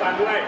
ฟันด้วย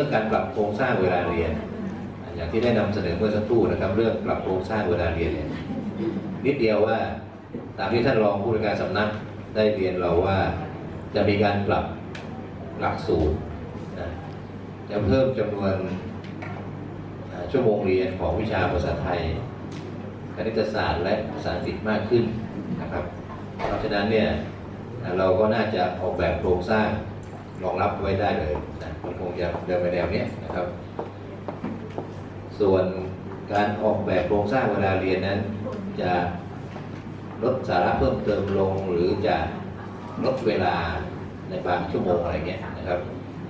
รื่องการปรับโครงสร้างเวลาเรียน อย่างที่ได้นำเสนอเมื่อสักครู่นะครับ เรื่องปรับโครงสร้างเวลาเรียนเนี่ยนิดเดียวว่าตามที่ท่านรองผู้ในวยการสำนักได้เรียนเราว่าจะมีการปรับหลักสูตรนะจะเพิ่มจำนวนชั่วโมงเรียนของวิชาภาษาไทย คณิตศาสตร์และภาษาอังกฤษมากขึ้นนะครับ เพราะฉะนั้นเนี่ยเราก็น่าจะออกแบบโครงสร้าง รองรับไว้ได้เลยนะมันคงจะเดินไปแนวนี้นะครับ ส่วนการออกแบบโครงสร้างเวลาเรียนนั้น จะลดสาระเพิ่มเติมลง หรือจะลดเวลาในบางชั่วโมงอะไรเงี้ยนะครับ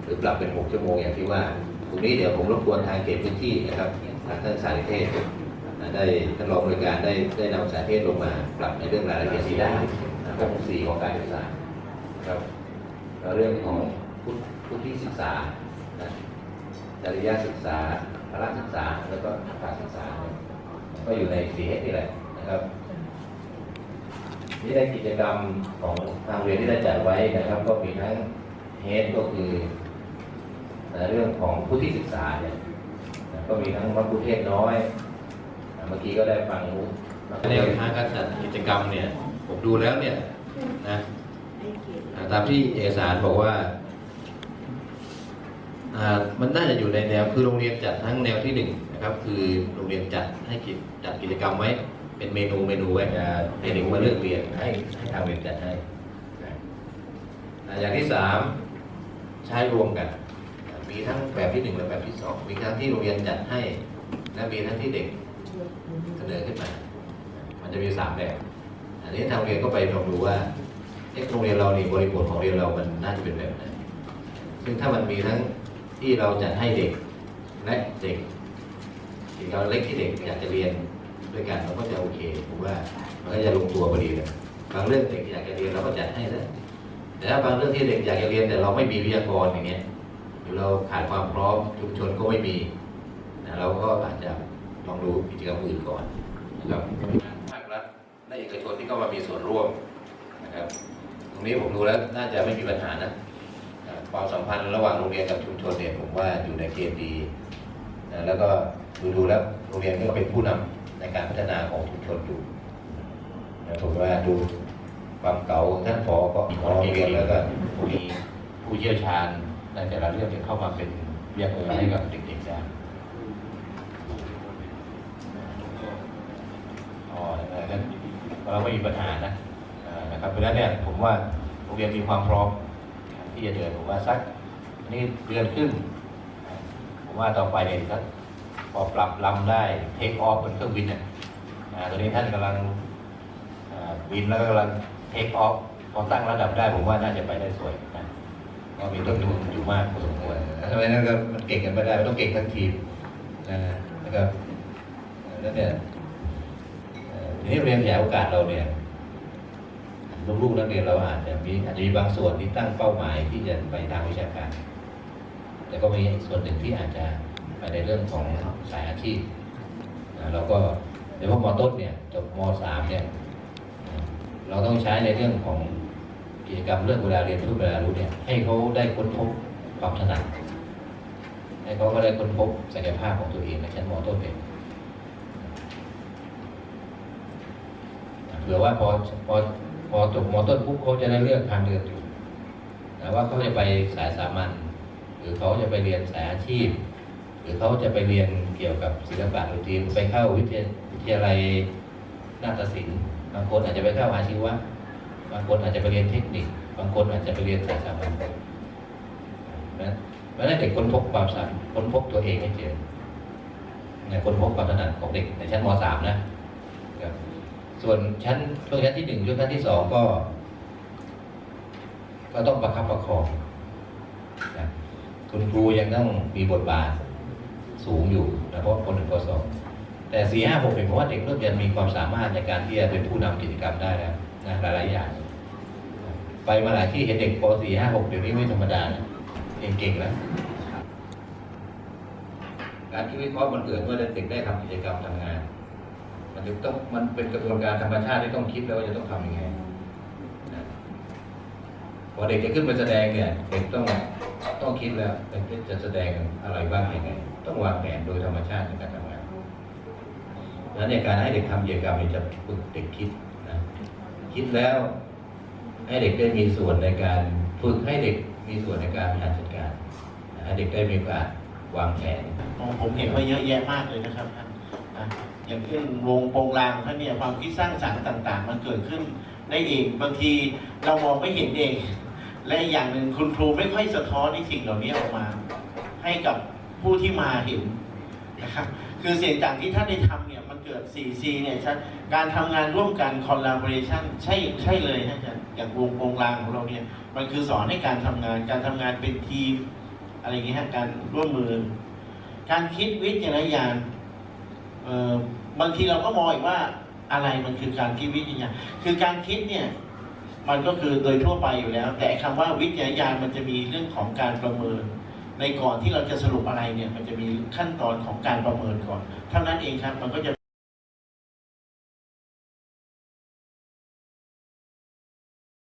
หรือปรับเป็น 6 ชั่วโมงอย่างที่ว่าตรงนี้เดี๋ยวผมรบกวนทางเขตพื้นที่นะครับทางท่านสาธิเทศได้ท่านรองบริการได้ได้นำสาธิตลงมาปรับในเรื่องรายละเอียดสี่ได้นะครับสี่ของการศึกษาครับ เรื่องของพุทธพุทธิศึกษานะจริยศึกษาพละศึกษา แล้วก็การศึกษา ก็อยู่ในสีเฮดนี่แหละนะครับนี่ได้กิจกรรมของทางเรียนที่ได้จัดไว้นะครับ ก็มีทั้งเฮดก็คือในเรื่องของพุทธิศึกษาเนี่ยก็มีทั้งวัดพุทเทศน้อย เมื่อกี้ก็ได้ฟังแนวทางการจัดกิจกรรมเนี่ย ผมดูแล้วเนี่ยนะ ตามที่เอกสารบอกว่า มันน่าจะอยู่ในแนวคือโรงเรียนจัดทั้งแนวที่หนึ่งนะครับ คือโรงเรียนจัดให้กิจจัดกิจกรรมไว้ เป็นเมนูเมนูไว้อ่าให้เด็กมาเลือกเรียนให้ให้ทางเรียนจัดให้อย่างที่สามใช้รวมกัน มีทั้งแบบที่หนึ่งและแบบที่สองมีทั้งที่โรงเรียนจัดให้ และมีทั้งที่เด็กเสนอขึ้นมา มันจะมีสามแบบ อันนี้ทางเรียนก็ไปลองดูว่า เอ๊ะโรงเรียนเรานี่บริบทของเรียนเรามันน่าจะเป็นแบบไหนซึ่งถ้ามันมีทั้งที่เราจัดให้เด็กและเด็กที่เราเล็กที่เด็กอยากจะเรียนด้วยกันเราก็จะโอเคผมว่ามันก็จะลงตัวพอดีเลยบางเรื่องเด็กอยากจะเรียนเราก็จัดให้แล้วแต่ถ้าบางเรื่องที่เด็กอยากจะเรียนแต่เราไม่มีวิทยากรอย่างเงี้ยหรือเราขาดความพร้อมชุมชนก็ไม่มีนะเราก็อาจจะลองดูกิจกรรมอื่นก่อนนะครับภาครัฐและเอกชนที่เข้ามามีส่วนร่วมนะครับ รงนี้ผมดูแล้วน่าจะไม่มีปัญหานะความสัมพันธ์ระหว่างโรงเรียนกับชุมชนเนี่ยผมว่าอยู่ในเกณฑ์ดีนะแล้วก็ดูดูแล้วโรงเรียนก็เป็นผู้นำในการพัฒนาของชุมชนอยู่นะผมว่าดูความเก่าท่านผอก็พอโรงเรียนแล้วก็มีผู้เชี่ยวชาญในแต่ละเรื่องที่เข้ามาเป็นเรียกเออให้กับเด็กๆได้อ๋อนะครับเราไม่มีปัญหานะ นะครับเพราะฉะนั้นเนี่ยผมว่าโรงเรียนมีความพร้อมที่จะเดินผมว่าสักนี่เดือนครึ่งผมว่าต่อไปเนี่ยสักพอปรับลำได้เทคออฟบนเครื่องบินเนี่ยตอนนี้ท่านกำลังบินแล้วก็กำลังเทคออฟพอตั้งระดับได้ผมว่าน่าจะไปได้สวยนะก็มีต้นทุนอยู่มากพอสมควรทำไมนั่นก็มันเก่งกันไม่ได้ต้องเก่งทั้งทีมนะครับแล้วเนี่ยทีนี้เรียนขยายโอกาสเราเนี่ย ลูกๆนักเรียนเราอาจจะมีอาจจะมีบางส่วนที่ตั้งเป้าหมายที่จะไปทางวิชาการ แต่ก็มีส่วนหนึ่งที่อาจจะไปในเรื่องของสายอาชีพเราก็โดยเฉพาะมต้นเนี่ยจบมสามเนี่ยเราต้องใช้ในเรื่องของกิจกรรมเรื่องเวลาเรียนรู้เวลารู้เนี่ยให้เขาได้ค้นพบความถนัดให้เขาก็ได้ค้นพบศักยภาพของตัวเองในชั้นมต้นเองเผื่อว่าพอพอ พอจบมต้นปุ๊บเขาจะได้เลือกทางเดินอยู่นะว่าเขาจะไปสายสามัญหรือเขาจะไปเรียนสายอาชีพ หรือเขาจะไปเรียนเกี่ยวกับศิลปะดนตรีไปเข้าวิทยาลัยนาฏศิลป์บางคนอาจจะไปเข้าอาชีวะบางคนอาจจะไปเรียนเทคนิค บางคนอาจจะไปเรียนสายสามัญนะเพราะนั้นเด็กคนพบความสามารถค้นพบตัวเองให้เจอในคนพบความถนัดของเด็กในชั้นม .3 นะ ส่วนชั้นช่วงชั้นที่หนึ่งช่วงชั้นที่สองก็ ก็ต้องประคับประคองนะคุณครูยังต้องมีบทบาทสูงอยู่นะเพราะคนหนึ่งคนสองแต่สี่ห้าหกเป็นผมว่าเด็กเริ่มจะมีความสามารถในการที่จะเป็นผู้นำกิจกรรมได้แล้วนะหลายๆอย่าง ไปมาหลายที่เห็นเด็กปสี่ห้าหกเดี๋ยวนี้ไม่ธรรมดานะเก่งๆแล้วการที่วิเคราะห์มันเกิดเมื่อเด็กได้ทำกิจกรรมทำงาน มันต้องมันเป็นกระบวนการธรรมชาติที่ต้องคิดแล้วว่าจะต้องทำยังไงพอเด็กจะขึ้นไปแสดงเนี่ยเด็กต้องต้องคิดแล้วเด็กจะแสดงอะไรบ้างยังไง ต้องวางแผนโดยธรรมชาติในการทำงานแล้วในการให้เด็กทำกิจกรรมเนี่ยจะฝึกเด็กคิดนะคิดแล้วให้เด็กได้มีส่วนในการฝึกให้เด็กมีส่วนในการบริหารจัดการให้เด็กได้มีโอกาสวางแผนผมเห็นว่าเยอะแยะมากเลยนะครับท่าน อย่างเช่นวงโปรงลางท่านเนี่ยความคิดสร้างสรรค์ต่าง ๆ มันเกิดขึ้นได้เองบางทีเรามองไม่เห็นเอง และอย่างหนึ่งคุณครูไม่ค่อยสะท้อนในสิ่งเหล่านี้ออกมา ให้กับผู้ที่มาเห็นนะครับคือสิ่งต่างที่ท่านได้ทำเนี่ยมันเกิด 4C เนี่ยชัดการทำงานร่วมกัน collaboration ใช่ใช่เลยฮะอาจารย์อย่างวงโปรงลางของเราเนี่ยมันคือสอนให้การทำงานการทำงานเป็นทีมอะไรอย่างเงี้ยการร่วมมือ การคิดวิทยาญาณเอ่อ บางทีเราก็มองอีกว่าอะไรมันคือการคิดวิทยาญาณคือการคิดเนี่ย มันก็คือโดยทั่วไปอยู่แล้ว แต่คำว่าวิทยาญาณมันจะมีเรื่องของการประเมิน ในก่อนที่เราจะสรุปอะไรเนี่ย มันจะมีขั้นตอนของการประเมินก่อนเท่านั้นเองครับมันก็จะ